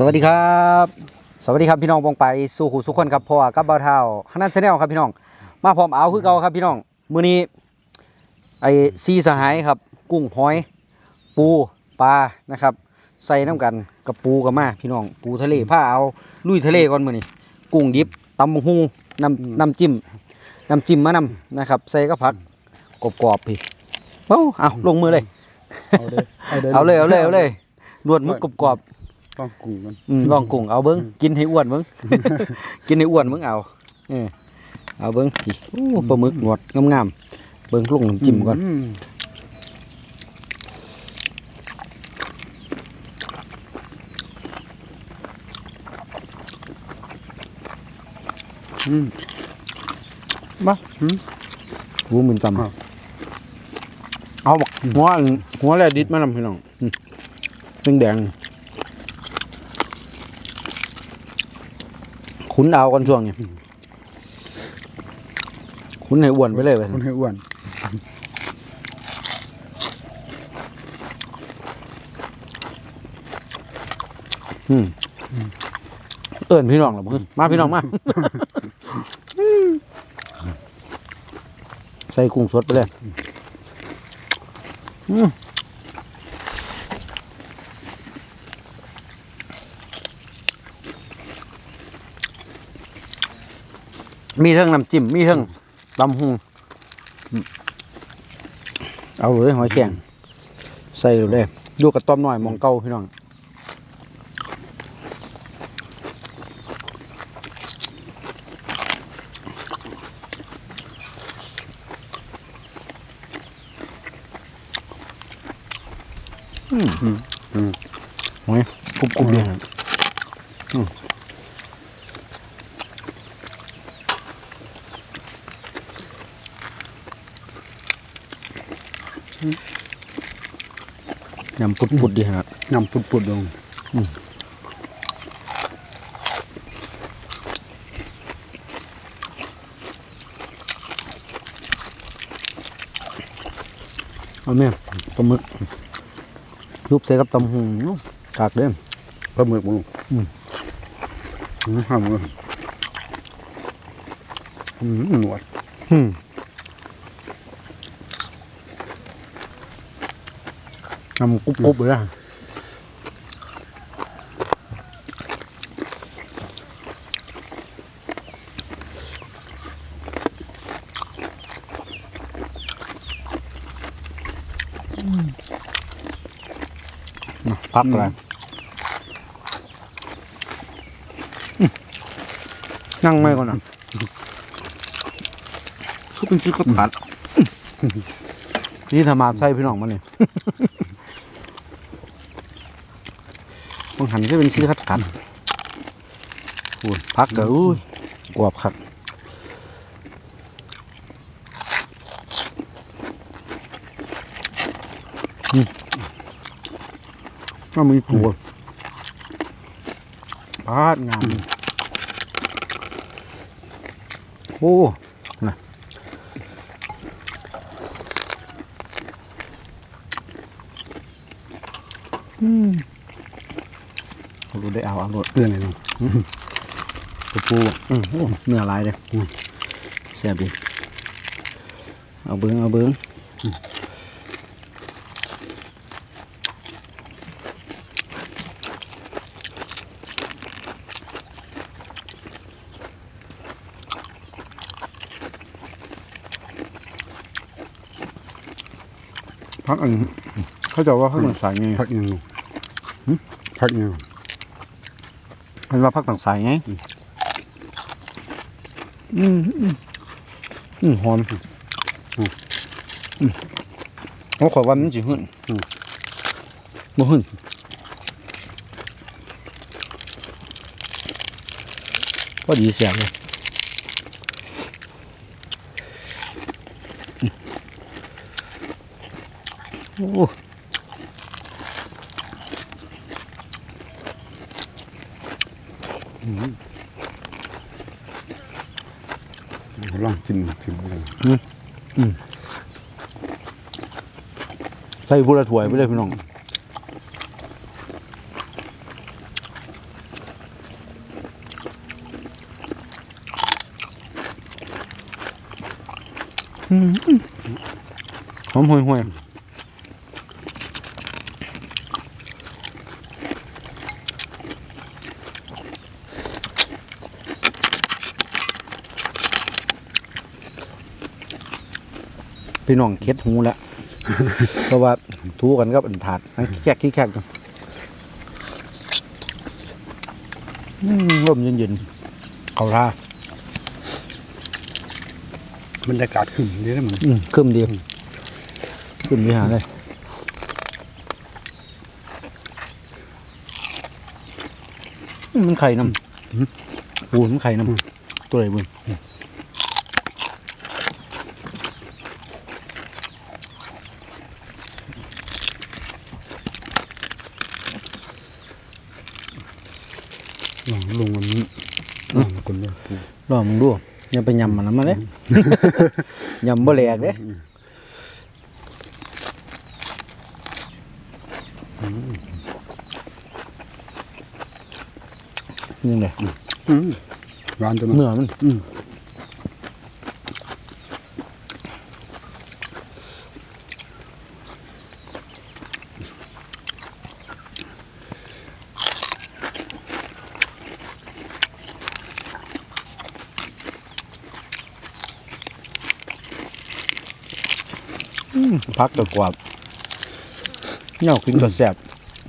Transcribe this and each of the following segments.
สวัสดีครับ สวัสดีครับพี่น้องวงไปสู่ขู่สุขคนครับพ่อกับบ่าวเท้าฮันนันชาแนลครับพี่น้อง มาพร้อมเอาคือเก่าครับพี่น้องมื้อนี้ไอ้ซีสหายครับ กุ้งหอย ปูปลานะครับ ใส่น้ำกันกับปูกับมาพี่น้องปูทะเลผ้าเอาลุยทะเลก่อนมื้อนี้กุ้งดิบตำบักฮูน้ำน้ำจิ้มน้ำจิ้มมะนำนะครับ ใส่ก็ผักกรอบๆพี่เอ้าเอาลงมือเลยเอาเลยเอาเลยเอาเลยเอาเลยนวดมุกกรอบๆ ต้องกุ้งกันอืมลองกุ้งเอาเบิ้งกินให้อ้วนเบิ้งกินให้อ้วนเบิ้งเอาเออเอาเบิ้งพี่โอ้ปลาหมึกหนวดงามๆเบิ้งลุงน้ำจิ้มก่อนมอืมมาอืมหูมึนตำครับเอาบักหัวอันหัวแลดิดมานำพี่น้องอืมเป็นแดง ขุนเอาก่อนช่วงนี้ขุนให้อ้วนไปเลยไปคนให้อ้วนอืมเอิญพี่น้องเหรอมึงมาพี่น้องมาใส่กุ้งสดไปเลยอืม มีเทั้งน้ำจิ้มมีเทั้งตำหุงอืมเอาเลยหอยแข็งใส่เลยดูกระต้อมหน่อยหมองเก่าพี่น้องอืมอืมโอ้ยกรุบกรุบเลยครับ ยำปุดปุดๆดีครับนำปุดปุดๆลงเอาแม่ปลาหมึกรูปใส่กับตำหูกากเด้มปลาหมึกมึงอืมอืมห้ามเลยอืมหนวดอืม ยำกรุบกรุบเลยนะมาพักอะไรอืมนั่งไม่ก่อนนะคือเป็นชื่อขัดขัดนี่ทำมาใช่พี่น้องมันนี่บาง หันก็เป็นชื่อขัดขัดโอ้ยพักก็อุ้ยกวบคักอืมก็มีปูปาดงามโอ้นะอืมเอาดู ได้เอาเอาดูเพื่อนเลยเนาะปูปูอะอืมโอ้เนื้อลายเลยอืมแซ่บดีเอาเบิ้งเอาเบิ้งพักอันเขาจะว่าพักต่างสายไงพักยังลูกหึพักยัง มันว่าพักต่างสายไง อืมอืมอืมหอมอืมอืมโอ้ขอยว่ามันจีหื่นอืมบ่หื่นก็ดีเสียเลยอืมโอ้ ลองชิมชิมเลยใส่บุระถวยม่ได้พี่น้องหอมห่วยห่วย พี่น้องเค็ดหูแล้ว เพราะว่าทูกันก็เป็นถาดทั้งแคกขี้แคกกันอืมลมเย็นๆเขาท่าบรรยากาศขึ้นดีนะมันอืมขึ้นดีขึ้นดีหาเลยอืมมันไข่น้ำปูมันไข่น้ำตัวไหนบุญ ลองลงมันนี้ ลองคนเดียวลองมึงดูอย่าไปยำมันนะมาเลยยำบ่แหลกเด้นี่เลยอืมหวานจังเนื้อมัน พักกับกวาดเน่ากินก็แซ่บ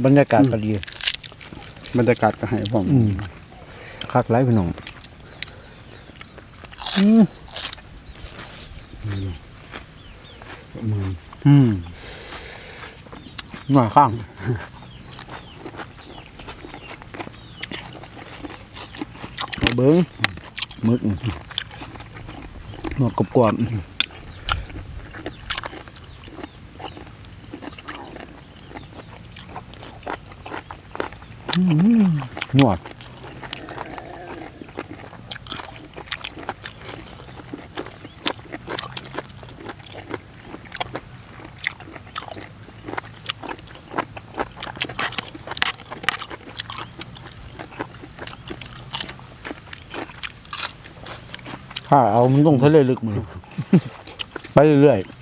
บรรยากาศก็ดีบรรยากาศก็ให้ผมอืมคักไรพี่น้องอืมมืออืมหน่อยข้างเอาเบิ้งหมึกหนวดกรอบๆอืมห นวดถ้าเอามันต้องทะเลลึกมือไปเรื่อยๆ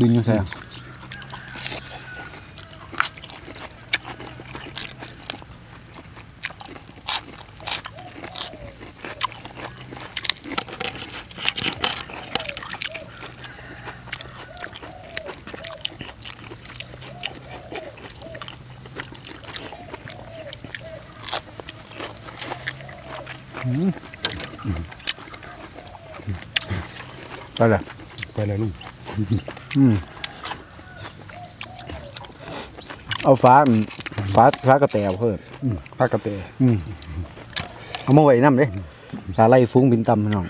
ดินยังไง ไปเลยลุงอืมเอาฟ้าอืมฟ้าฟ้ากระแตวเพิ่มอืมผ้ากระเตะอืมเอามาไว้น้ำเด้สาไล่ฟุ้งบินตำพี่น้อง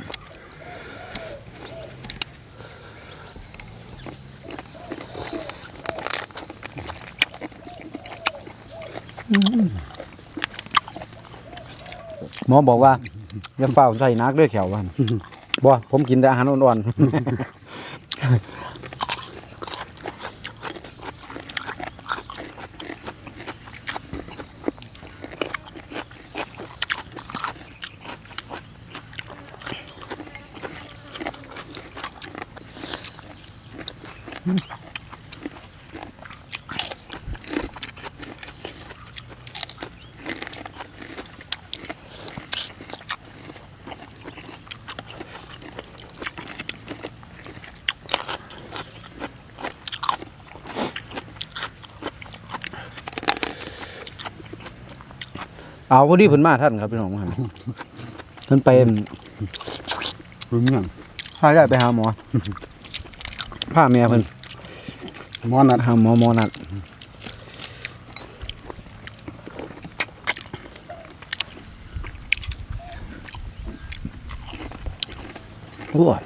อืมหมอบอกว่าอย่าเฝ้าใส่นักด้วยแขววันบ่ผมกินแต่อาหารอ่อนๆ เอาพอดีเพิ่นมาท่านครับพี่น้องครับเพิ่นไปรุ้นยังพาได้ไปหาหมอพาเมียเพิ่นหมอนัดหาหมอหมอนัดโอ้ย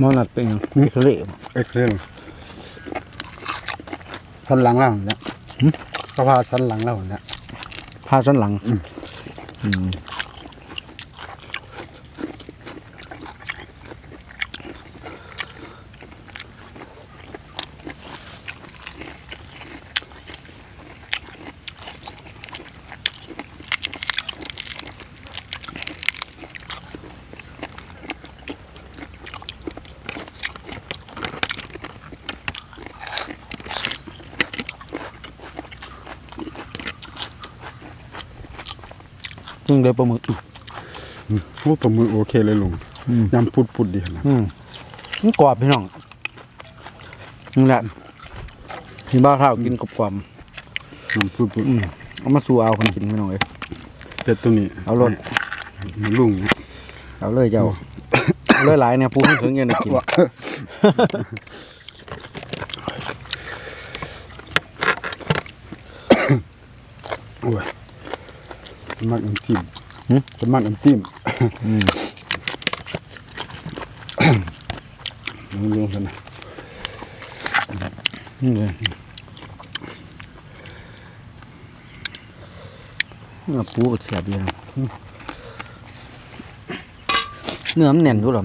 มอนัดเป็นหยังเอ็กซเรย์บ่เอ็กเซลสันหลังเราเนี่ยก็พาสันหลังเราเนี่ยผ่าสันหลัง อืม งเลยปลาหมึกโอ้ประมือโอเคเลยลุงอืมยำพุดพุดๆดีนะอืมมันกรอบพี่น้องนี่แหละที่บ้านข้าวกินกรอบยำพุดพุดๆอืมเอามาสู่เอาคนกินพี่น้องเอ้ยเป็ดตัวนี้ เอารสลุงเนี่ยเอาเลยเจ้าเอาเลยหลายเนี่ยผู้ให้ถึงเงินได้กินโอ้ยส มัครน้ำจิ้มสมัครน้ำจิ้มอืมลุงๆกันนะนี่เลยเนื้อปูก็เสียบเลยนะเนื้อมันแน่นอยู่หรอ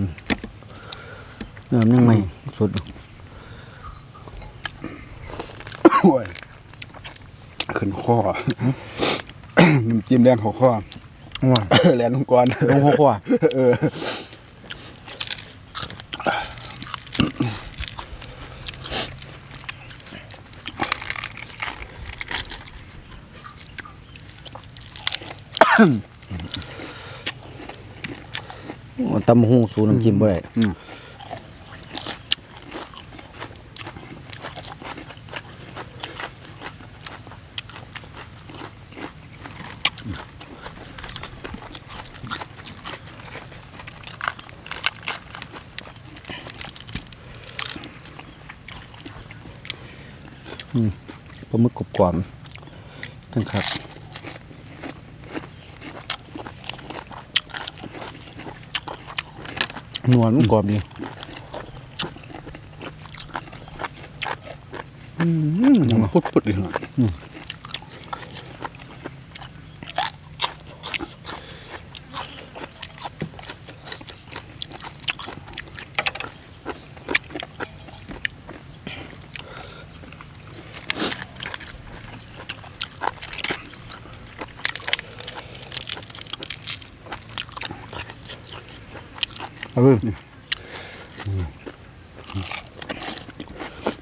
เนื้อมันยังไม่สดอยู่โอ้ยขึ้นข้อ น้ำจิ้มแลนหัวข้อว้าแลนลงก่อนลงหัวขวาเออตำหูสูน้ำจิ้มบ่ได้ ปลาหมึกกรอบกวามจังครับนวลมันกรอบดียำพุดพุดๆดีนะ เอาเลย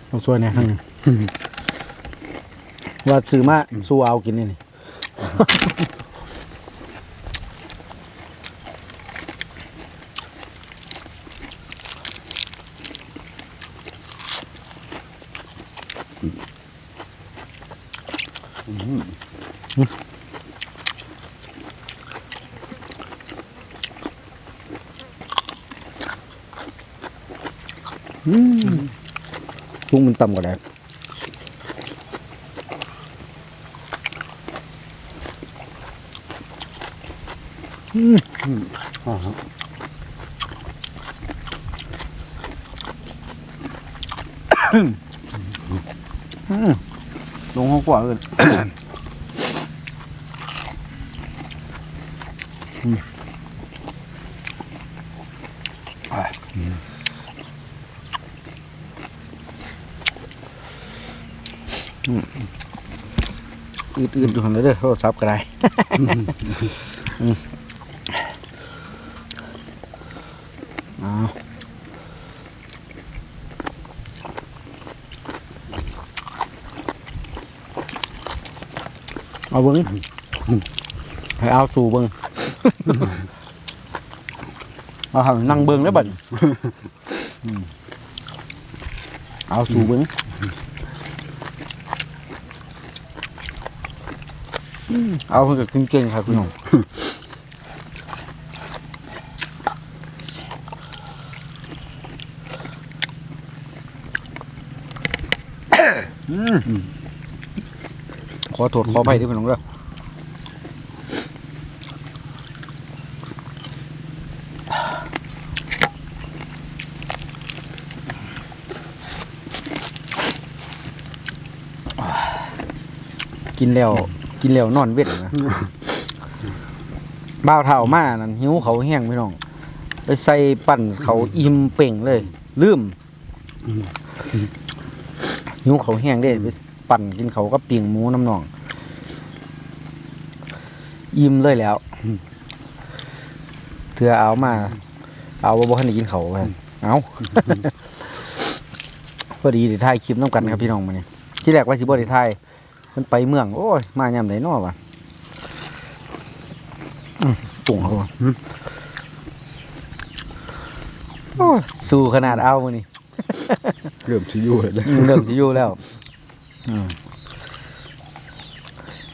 เอาช่วยเนี่ยข้างหนึงว่าซื้อมาสู้เอากินนี่นี่ พุงมันต่ำกว่าแดงอ่าฮะลงห้องกว่าเลย อืดๆดูหันเลยเด้อโทรศัพท์ก็ได้อืมเอาเอาเบิ้งให้เอาสู่เบิ้งเอาหันนั่งเบิ่งแล้วบัดนี้อืมเอาสู่เบิ่งอืม เอาเพิ่นก็เก่งๆครับพี่น้องขอโทษขออภัยด้วยพี่น้องเด้อกินแล้ว กินแล้วนอนเว้นนะบ้าวเท่ามานั่นหิวเขาแห้งพี่น้อง ไปใส่ปั่นเขาอิ่มเป่งเลย ลืมหิวเขาแห้งเด้ไปปั่นกินเขาก็เปียงหมูน้ำนอง อิ่มเลยแล้วเถื่อเอามา เอาบ่บ่ทันได้กินเขาวกันเอาพอดีได้ถ่ายคลิปน้ำกันครับพี่น้องมาเนี่ยที่แรกว่าสิบ่ได้ถ่าย มันไปเมือง โอ้ย มายามไหนน้อวะอืมตุ่งเขาวะโอ้ยสู้ขนาดเอามื้อนี้เริ่มชิอยูเลยนะอืมเริ่มสิอยู่แล้วอืม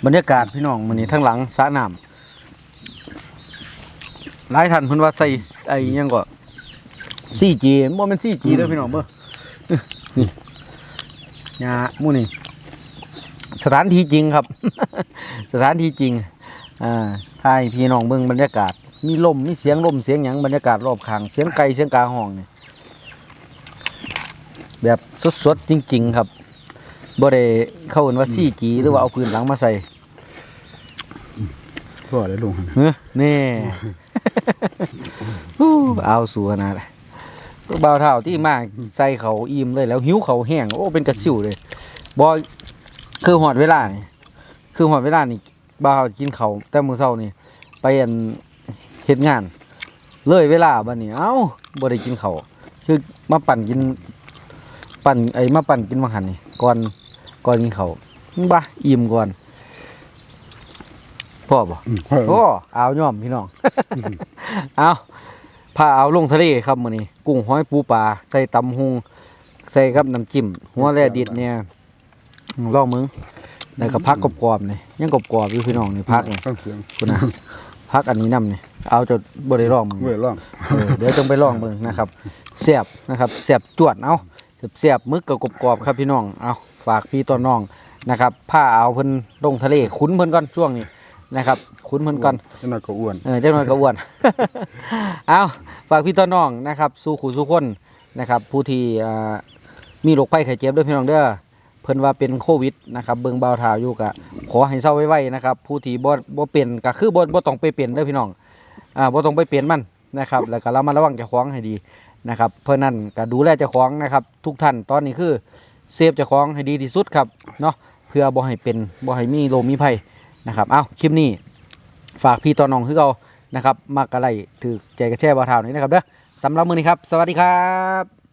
บรรยากาศพี่น้องมันนี้ทั้งหลังสระน้ำหลายท่านเพิ่นว่าใส่ไอ้หยังก็ 4G บ่แม่น 4G เด้อพี่น้องเบ้อนี่ยาหมู่นี่ สถานที่จริงครับ สถานที่จริงอ่าให้พี่น้องเบิ่งบรรยากาศ มีลมมีเสียงลมเสียงหยังบรรยากาศรอบข้างเสียงไก่เสียงกาห้องนี่แบบสดๆจริง ๆ ครับบ่ได้เข้าเอิ้นว่า 4G หรือว่าเอาพื้นหลังมาใส่พ่อได้ลงหั่นเฮ้อแน่ฮู้เอาสัวนะบ่าวเท่าที่มาใส่เขาอิ่มเลยแล้วหิวเขาแห้งโอ้เป็นกระสิวเลยบ่ คือหอดเวลานี่คือหอดเวลานี่บ่าวเฒ่ากินเขาวแต่มื้อเช้านี่ไปอันเฮ็ดงาน เลยเวลาบัดนี้เอ้าบ่ได้กินเขาวคือมาปั่นกิน ปั่นไอ้มาปั่นกินมาหันนี่ก่อนก่อนกินเขาวบ้าอิ่มก่อนพ่อบ่อืมพ่อโอ้เอาย่อมพี่น้อง เอาพาเอาลงทะเลครับมื้อนี้ กุ้งหอยปูปลาใส่ตำหุงใส่กับน้ำจิ้มหัวแลดิดเนี่ย ลองมึงแล้วก็พักกรอบๆนี่ยังกรอบๆอยู่พี่น้องนี่พักนี่ฟังเสียงคุณนะพักอันนี้นํนี่เอาจดบ่ได้ลองมึงเว้ยร้องเออเดี๋ยวจงไปลองเบิ่งนะครับเสียบนะครับเสียบจวดเอาเสียบๆมึกกับกรอบๆครับพี่น้องเอาฝากพี่ต้นน้องนะครับผ้าเอาเพิ่นลงทะเลคุ้นเพิ่นก่อนช่วงนี้นะครับ คุ้นเพิ่นก่อนจะน่าก็อ้วนเออเจ้าน้อยก็อ้วนเอาฝากพี่ต้นน้องนะครับ สู้ขู่สู้คนนะครับ ผู้ที่อ่ามีโรคภัยไข้เจ็บด้วยพี่น้องเด้อ เพิ่นว่าเป็นโควิดนะครับเบิ่งเบาท้าอยู่กะขอให้เศร้าไว้ๆนะครับผู้ที่บ่บ่เป็นก็คือบ่บ่ต้องไปเป็นเด้อพี่น้องอ่าบ่ต้องไปเป็นมันนะครับแล้วก็เระมัดระวังเจ้าของให้ดีนะครับเพราะนั้นก็ดูแลเจ้าของนะครับทุกท่านตอนนี้คือเซฟเจ้าของให้ดีที่สุดครับเนาะเพื่อบ่ให้เป็นบ่ให้มีโรคมีภัยนะครับเอ้าคลิปนี้ฝากพี่ต่อน้องคือเรานะครับมักอะไรถือใจกระแช่บาทาวนี้นะครับเด้อสำหรับมือนี้ครับ สวัสดีครับ